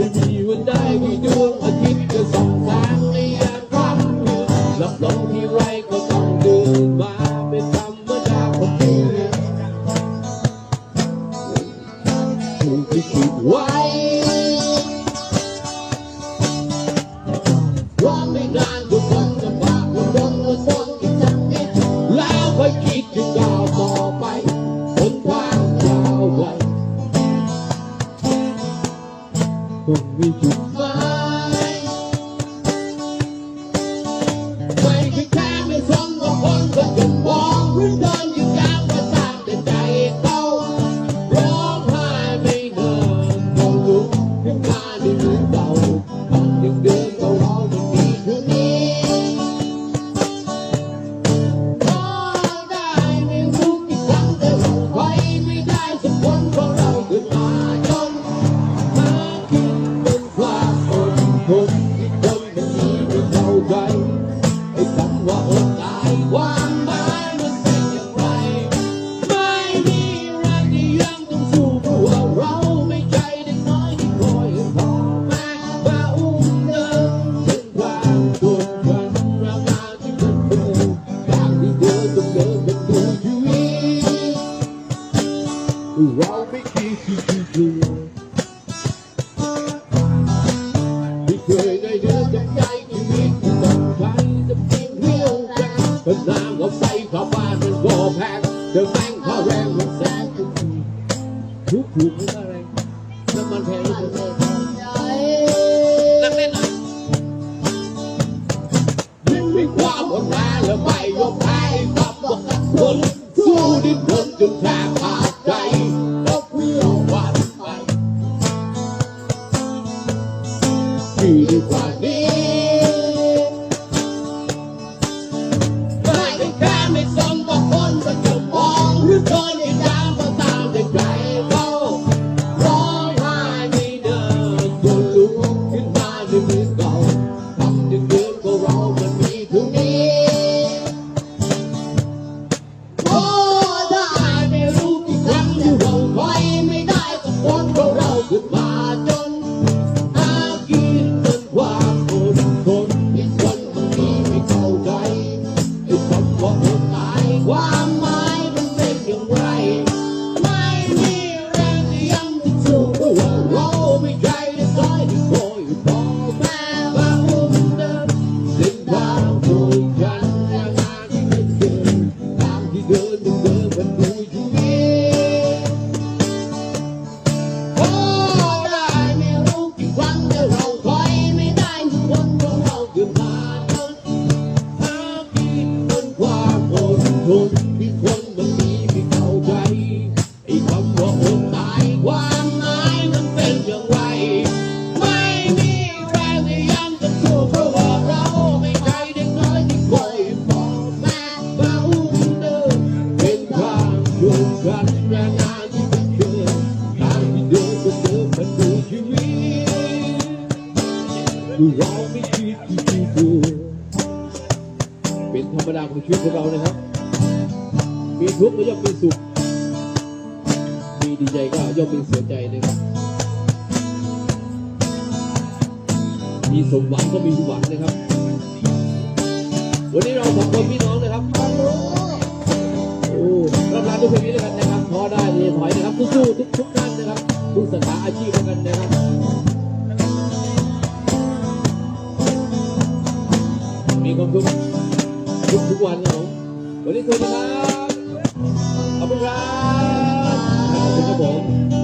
Baby, you and I. อยู่ที่เคยได้เดินจากใจชีวิตต้องใช้จะเป็นเรี่ยวแรนน้ำเขาใข้วบ้นมันก็แพงเดี๋ยแม่งข้าแรงทุกทุกถูกไม่มันแพงกคนเล่นเล่นหน่อยยิ่มความอดแรงและไม่ยอมแพ้กับคนสู้ดิ้นรนจนแทบตาย 第一 เราไม่ชีวิตคือคือเป็นธรรมดาของชีวิตของเรานะครับ มีทุกข์ก็ย่อมเป็นสุข มีดีใจก็ย่อมเป็นเสียใจนะครับ มีสมหวังก็มีหวังนะครับ วันนี้เราสองคนพี่น้องนะครับ โอ้รับรับทุกลงนี้ด้วยกันนะครับพอได้เลยถอยนะครับสู้ๆทุกๆท่านนะครับทุกสาขาอาชีพด้วยกันนะครับ วันครับผมวันนี้สวัสดีครับ ขอบคุณครับขอบคุณครับผม